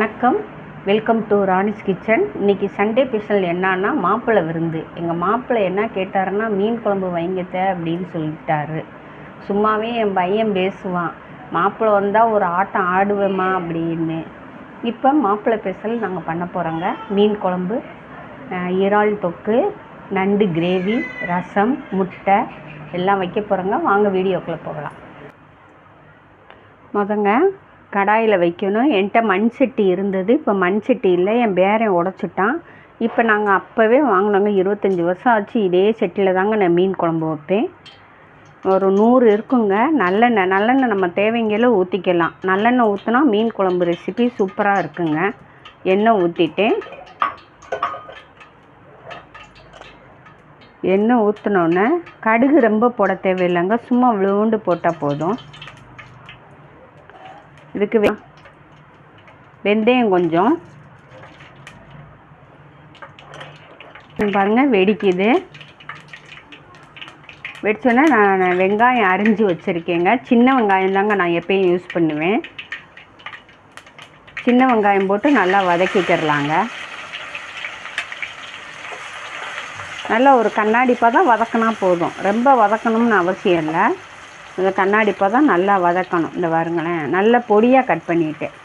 வணக்கம். Welcome to Rani's kitchen இன்னைக்கு Sunday special என்னன்னா மாப்பிள்ளை விருந்து. எங்கள் மாப்பிள்ளை என்ன கேட்டாருன்னா மீன் குழம்பு வைங்கத்த அப்படின்னு சொல்லிட்டாரு. சும்மாவே என் பையன் பேசுவான். மாப்பிள்ளை வந்தால் ஒரு ஆட்டம் ஆடுவேம்மா அப்படின்னு. இப்போ மாப்பிள்ளை ஸ்பெஷல் நாங்கள் பண்ண போகிறோங்க மீன் குழம்பு இறால் தொக்கு நண்டு கிரேவி ரசம் முட்டை எல்லாம் வைக்க போகிறோங்க வாங்க வீடியோக்குள்ளே போகலாம். முதங்க கடாயில் வைக்கணும். என்கிட்ட மண் சட்டி இருந்தது. இப்போ மண் சட்டி இல்லை. என் பேரன் உடச்சிட்டான். இப்போ நாங்கள் அப்போவே வாங்கினோங்க. இருபத்தஞ்சி வருஷம் ஆச்சு. இதே சட்டியில் தாங்க நான் மீன் குழம்பு வைப்பேன். ஒரு நூறு இருக்குங்க. நல்லெண்ணெய் நல்லெண்ணெய் நம்ம தேவைங்கல ஊற்றிக்கலாம் நல்லெண்ணெய் ஊற்றினா மீன் குழம்பு ரெசிபி சூப்பராக இருக்குங்க. எண்ணெய் ஊற்றிட்டேன் எண்ணெய் ஊற்றினோன்னே கடுகு ரொம்ப போட தேவையில்லைங்க. சும்மா விழுவுண்டு போட்டால் போதும். இதுக்கு வெ வெந்தயம் கொஞ்சம். பாருங்கள் பாருங்க வெடிக்குது. வெடிச்சோன்னே நான் வெங்காயம் அரிஞ்சு வச்சுருக்கேங்க. சின்ன வெங்காயம் தாங்க நான் எப்பயும் யூஸ் பண்ணுவேன். சின்ன வெங்காயம் போட்டு நல்லா வதக்கிக்கிறலாங்க. நல்லா ஒரு கண்ணாடிப்பாக தான் வதக்கினா போதும். ரொம்ப வதக்கணும்னு அவசியம் இல்லை. இந்த கண்ணாடி பதம் நல்லா வதக்கணும். இந்த பாருங்களேன். நல்ல பொடியாக கட் பண்ணிட்டேன்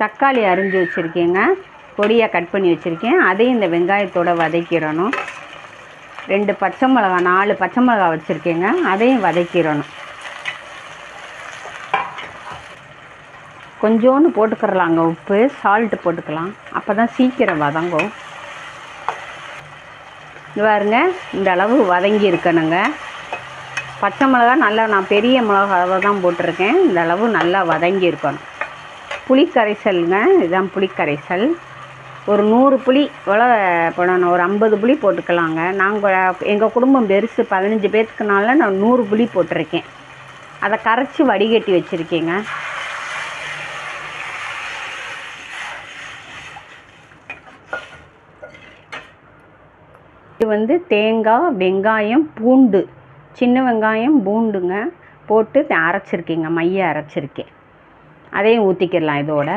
தக்காளி அரிஞ்சு வச்சுருக்கேங்க. பொடியாக கட் பண்ணி வச்சுருக்கேன். அதையும் இந்த வெங்காயத்தோட வதக்கிடணும். ரெண்டு பச்சை மிளகா நாலு பச்சை மிளகா வச்சுருக்கேங்க. அதையும் வதக்கிடணும். கொஞ்சோன்னு போட்டுக்கிறலாங்க உப்பு. சால்ட்டு போட்டுக்கலாம். அப்போ தான் சீக்கிரம் வதங்கும். பாருங்க இந்த அளவு வதங்கி இருக்கணுங்க. பச்சை மிளகா நல்லா நான் பெரிய மிளகாவை தான் போட்டிருக்கேன். இந்த அளவு நல்லா வதங்கி இருக்கணும். புளி கரைசலுங்க இதுதான் புளி கரைசல் ஒரு நூறு புளி இவ்வளோ போடணும் ஒரு ஐம்பது புளி போட்டுக்கலாங்க. நாங்கள் எங்கள் குடும்பம் பெருசு பதினஞ்சு பேர்த்துக்குனால நான் நூறு புளி போட்டிருக்கேன். அதை கரைச்சி வடிகட்டி வச்சுருக்கேங்க. இது வந்து தேங்காய் வெங்காயம் பூண்டு. சின்ன வெங்காயம் பூண்டுங்க போட்டு அரைச்சிருக்கீங்க அரைச்சிருக்கேங்க மைய அரைச்சிருக்கேன் அதையும் ஊற்றிக்கிடலாம் இதோட.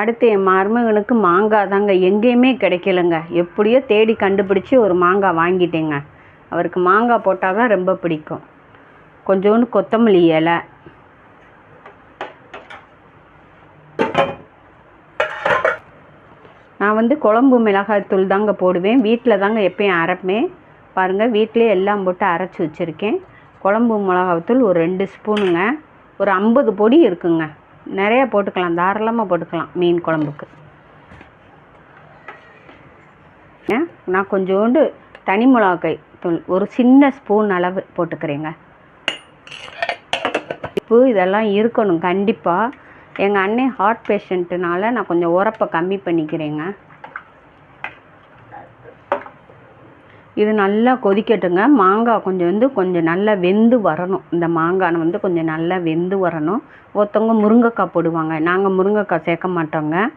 அடுத்து என் மருமகனுக்கு மாங்காய் தாங்க எங்கேயுமே கிடைக்கலங்க. எப்படியோ தேடி கண்டுபிடிச்சி ஒரு மாங்காய் வாங்கிட்டேங்க. அவருக்கு மாங்காய் போட்டால் தான் ரொம்ப பிடிக்கும். கொஞ்சோண்டு கொத்தமல்லி இலை நான் வந்து குழம்பு மிளகாய்த்தூள் தாங்க போடுவேன். வீட்டில் தாங்க எப்பயும் அரைப்பேன். பாருங்கள் வீட்டிலே எல்லாம் போட்டு அரைச்சி வச்சுருக்கேன். குழம்பு மிளகாய்த்தூள் ஒரு ரெண்டு ஸ்பூனுங்க. ஒரு ஐம்பது பொடி இருக்குங்க. நிறையா போட்டுக்கலாம். தாராளமாக போட்டுக்கலாம் மீன் குழம்புக்கு. நான் கொஞ்சோண்டு தனி மிளகாய் தூள் ஒரு சின்ன ஸ்பூன் அளவு போட்டுக்கிறேங்க. உப்பு இதெல்லாம் இருக்கணும் கண்டிப்பாக எங்கள் அண்ணன் ஹார்ட் பேஷண்ட்டுனால நான் கொஞ்சம் உரப்பை கம்மி பண்ணிக்கிறேங்க. இது நல்லா கொதிக்கட்டுங்க. மாங்காய் கொஞ்சம் வந்து கொஞ்சம் நல்லா வெந்து வரணும். இந்த மாங்காய் வந்து கொஞ்சம் நல்லா வெந்து வரணும். ஒருத்தவங்க முருங்கைக்காய் போடுவாங்க. நாங்கள் முருங்கைக்காய் சேர்க்க மாட்டோங்க.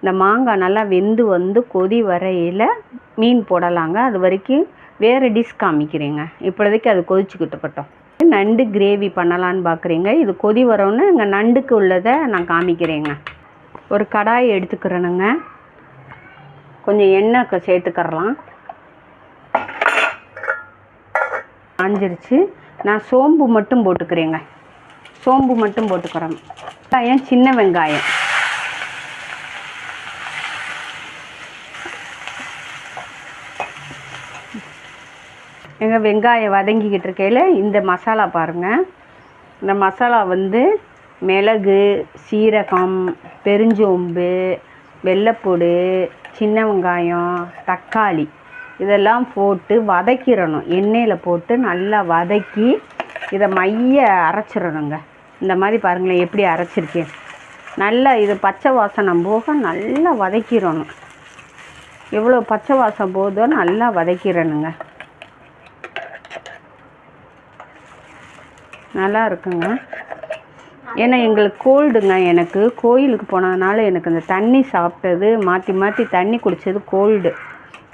இந்த மாங்காய் நல்லா வெந்து வந்து கொதி வரையில் மீன் போடலாங்க. அது வரைக்கும் வேறு டிஷ் காமிக்கிறேங்க. இப்போதைக்கு அது கொதிச்சுக்கிட்டு இருக்கட்டும். நண்டு கிரேவி பண்ணலான்னு பார்க்குறீங்க இது கொதி வரோன்னு இங்கே நண்டுக்கு உள்ளதை நான் காமிக்கிறேங்க. ஒரு கடாய் எடுத்துக்கிறேனுங்க. கொஞ்சம் எண்ணெய் க- சேர்த்துக்கறலாம். காஞ்சிருச்சு. நான் சோம்பு மட்டும் போட்டுக்கிறேங்க. சோம்பு மட்டும் போட்டுக்கிறேன். வெங்காயம் சின்ன வெங்காயம். எங்கள் வெங்காயம் வதங்கிக்கிட்டு இருக்கையில் இந்த மசாலா பாருங்கள் இந்த மசாலா வந்து மிளகு சீரகம் பெருஞ்சோம்பு வெள்ளைப்பூடு சின்ன வெங்காயம் தக்காளி இதெல்லாம் போட்டு வதக்கிடணும். எண்ணெயில் போட்டு நல்லா வதக்கி இதை மைய அரைச்சிடணுங்க. இந்த மாதிரி பாருங்களேன் எப்படி அரைச்சிருக்கேன். நல்லா இது பச்சை வாசனை போக நல்லா வதக்கிடணும். எவ்வளோ பச்சை வாசம் போதோ நல்லா வதக்கிடணுங்க. நல்லா இருக்குங்க ஏன்னா எங்களுக்கு கோல்டுங்க எனக்கு. கோயிலுக்கு போனதுனால எனக்கு இந்த தண்ணி சாப்பிட்டது மாற்றி மாற்றி தண்ணி குடித்தது கோல்டு.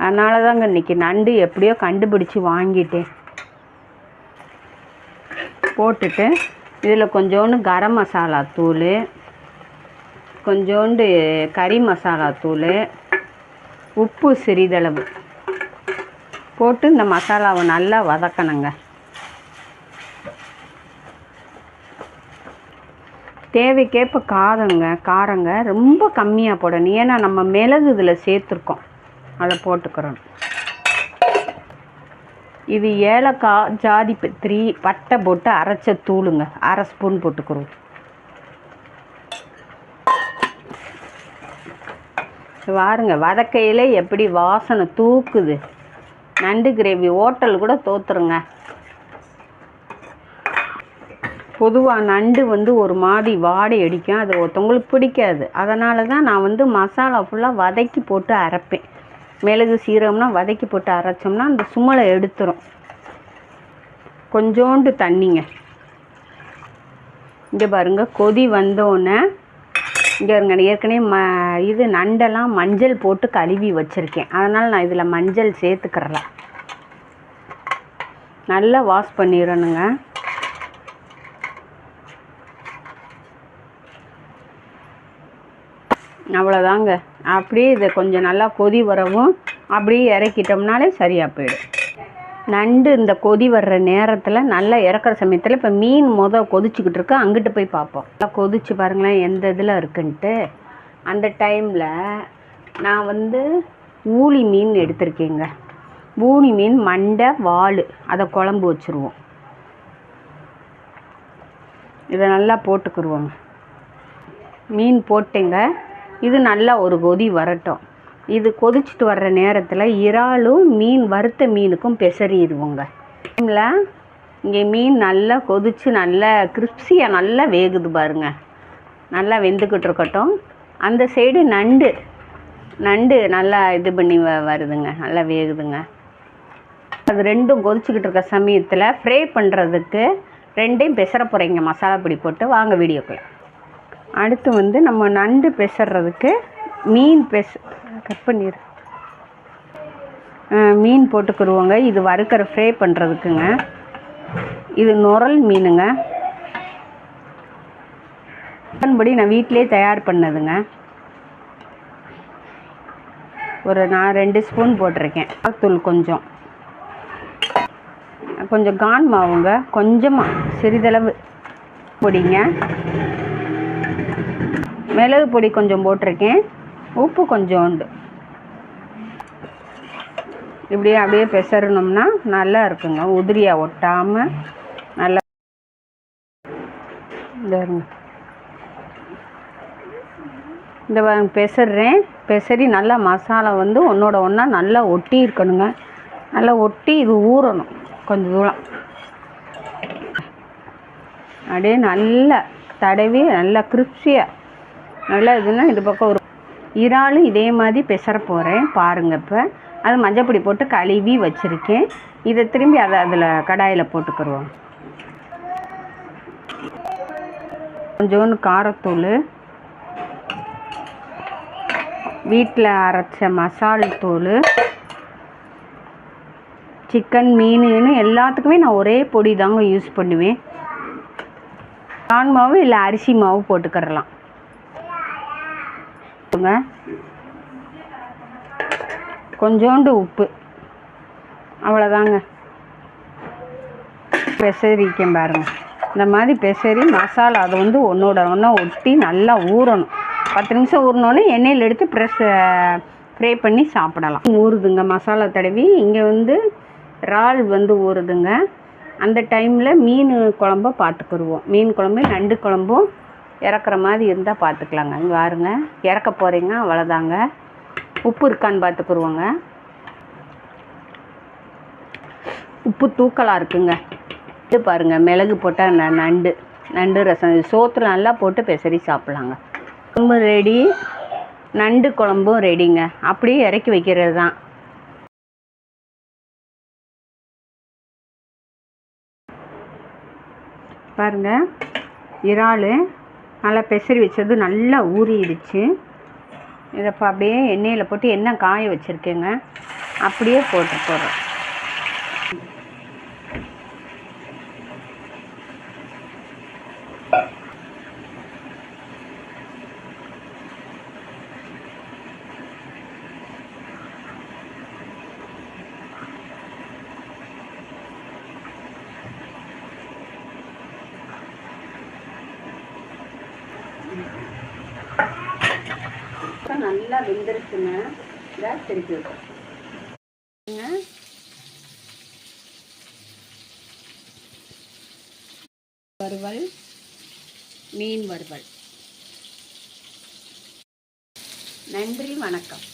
அதனால தாங்க இன்றைக்கி நண்டு எப்படியோ கண்டுபிடிச்சி வாங்கிட்டேன். போட்டுட்டு இதில் கொஞ்சோண்டு கரம் மசாலா தூள் கொஞ்சோண்டு கறி மசாலா தூள் உப்பு சிறிதளவு போட்டு இந்த மசாலாவை நல்லா வதக்கணுங்க. தேவைக்கேற்ப காரங்க காரங்க ரொம்ப கம்மியாக போடணும். ஏன்னா நம்ம மிளகு இதில் சேர்த்துருக்கோம். அதை போட்டுக்கிறோம். இது ஏலக்காய் ஜாதி பத்திரி பட்டை போட்டு அரைச்ச தூளுங்க. அரை ஸ்பூன் போட்டுக்கிறோம். வாருங்க வதக்கையில் எப்படி வாசனை தூக்குது. நண்டு கிரேவி ஹோட்டல் கூட தோத்துருங்க. பொதுவாக நண்டு வந்து ஒரு மாதிரி வாடை அடிக்கும். அது ஒருத்தவங்களுக்கு பிடிக்காது. அதனால தான் நான் வந்து மசாலா ஃபுல்லாக வதக்கி போட்டு அரைப்பேன். மிளகு சீரகம்னா வதக்கி போட்டு அரைச்சோம்னா அந்த சுமலை எடுத்துரும். கொஞ்சோண்டு தண்ணிங்க. இங்கே பாருங்கள் கொதி வந்தோடனே இங்கே இருங்க ஏற்கனவே ம இது நண்டெல்லாம் மஞ்சள் போட்டு கழுவி வச்சுருக்கேன். அதனால் நான் இதில் மஞ்சள் சேர்த்துக்கிறல. நல்லா வாஷ் பண்ணிடணுங்க அவ்வளோதாங்க அப்படியே இதை கொஞ்சம் நல்லா கொதி வரவும் அப்படியே இறக்கிட்டோம்னாலே சரியாக போயிடும். நண்டு இந்த கொதி வர்ற நேரத்தில் நல்லா இறக்குற சமயத்தில் இப்போ மீன் மொத கொதிச்சுக்கிட்டு இருக்கு. அங்கிட்டு போய் பார்ப்போம். நல்லா கொதிச்சு பாருங்களேன் எந்த இதில் இருக்குன்ட்டு. அந்த டைமில் நான் வந்து ஊளி மீன் எடுத்திருக்கேங்க. ஊளி மீன் மண்டை வால் அதை குழம்பு வச்சுருவோம். இதை நல்லா போட்டுக்கிடுவோங்க மீன் போட்டேங்க. இது நல்லா ஒரு கொதி வரட்டும். இது கொதிச்சுட்டு வர்ற நேரத்தில் இறாலும் மீன் வறுத்த மீனுக்கும் பெசறிடுவோங்க டைமில் இங்கே மீன் நல்லா கொதிச்சு நல்லா கிறிஸ்பியாக நல்லா வேகுது பாருங்க. நல்லா வெந்துக்கிட்டு இருக்கட்டும். அந்த சைடு நண்டு நண்டு நல்லா இது பண்ணி வ வருதுங்க. நல்லா வேகுதுங்க. அது ரெண்டும் கொதிச்சுக்கிட்டு இருக்க சமயத்தில் ஃப்ரை பண்ணுறதுக்கு ரெண்டையும் பெசர போகிறீங்க மசாலா பொடி போட்டு வாங்க வீடியோக்குள்ள. அடுத்து வந்து நம்ம நண்டு பெசறதுக்கு மீன் பெச கட் பண்ணிடு மீன் போட்டுக்கிடுவோங்க. இது வறுக்கிற ஃப்ரை பண்ணுறதுக்குங்க இது நுரல் மீனுங்க. படி நான் வீட்டிலே தயார் பண்ணதுங்க. ஒரு நான் ரெண்டு ஸ்பூன் போட்டிருக்கேன். தூள் கொஞ்சம். கொஞ்சம் கான் மாவுங்க. கொஞ்சமாக சிறிதளவு பொடிங்க. மிளகு பொடி கொஞ்சம் போட்டிருக்கேன். உப்பு கொஞ்சோண்டு. இப்படியே அப்படியே பெசறணும்னா நல்லா இருக்குங்க. உதிரியாக ஒட்டாமல் நல்லா இந்த இருங்க. இந்த பெசறேன் பெசரி நல்லா மசாலா வந்து ஒன்றோட ஒன்றா நல்லா ஒட்டி இருக்கணுங்க. நல்லா ஒட்டி இது ஊறணும் கொஞ்சம் தூரம். அப்படியே நல்லா தடவி நல்லா கிரிப்ஸியாக நல்லா இதுன்னா இது பக்கம் ஒரு இறாலும் இதே மாதிரி பெசர போகிறேன் பாருங்கள் இப்போ. அது மஞ்சப்பொடி போட்டு கழுவி வச்சுருக்கேன். இதை திரும்பி அதை அதில் கடாயில் போட்டுக்கிடுவோம் கொஞ்சோண்டு காரத்தூள். வீட்டில் அரைச்ச மசால் தூள். சிக்கன் மீனுன்னு எல்லாத்துக்குமே நான் ஒரே பொடி தாங்க யூஸ் பண்ணுவேன். கான் மாவு இல்லை அரிசி மாவு போட்டுக்கிறலாம் கொஞ்சோண்டு உப்பு. அவ்வளோதாங்க. பெசரிக்கேன் பாருங்கள் இந்த மாதிரி பெசரி மசாலா அதை வந்து ஒன்றோட ஒன்றா ஒட்டி நல்லா ஊறணும். பத்து நிமிஷம் ஊறினோடனே எண்ணெயில் எடுத்து ப்ரெஸ் ஃப்ரை பண்ணி சாப்பிடலாம். ஊறுதுங்க மசாலா தடவி. இங்கே வந்து இறால் வந்து ஊறுதுங்க. அந்த டைமில் மீன் குழம்ப பார்த்துக்குருவோம். மீன் குழம்பு நண்டு குழம்பும் இறக்குற மாதிரி இருந்தால் பார்த்துக்கலாங்க இங்கே பாருங்க. இறக்க போகிறீங்க அவ்வளோதாங்க உப்பு இருக்கான்னு பார்த்துக்குருவோங்க உப்பு தூக்கலாக இருக்குங்க. இது பாருங்க மிளகு போட்டால் ந நண்டு நண்டு ரசம். சோற்று சோத்துல நல்லா போட்டு பெசரி சாப்பிட்லாங்க. குழம்பு ரெடி நண்டு குழம்பும் ரெடிங்க அப்படியே இறக்கி வைக்கிறது தான் பாருங்க. இறால். நல்லா பெசரி வச்சது நல்லா ஊறிடுச்சு. இதை இப்போ அப்படியே எண்ணெயில் போட்டு எண்ணெய் காய வச்சுருக்கேங்க. அப்படியே போட்டு போடுறோம் இப்போ நல்லா வெந்துருச்சுங்க இதை திருப்பி விட்டுருங்க வறுவல் மீன் வறுவல். நன்றி வணக்கம்.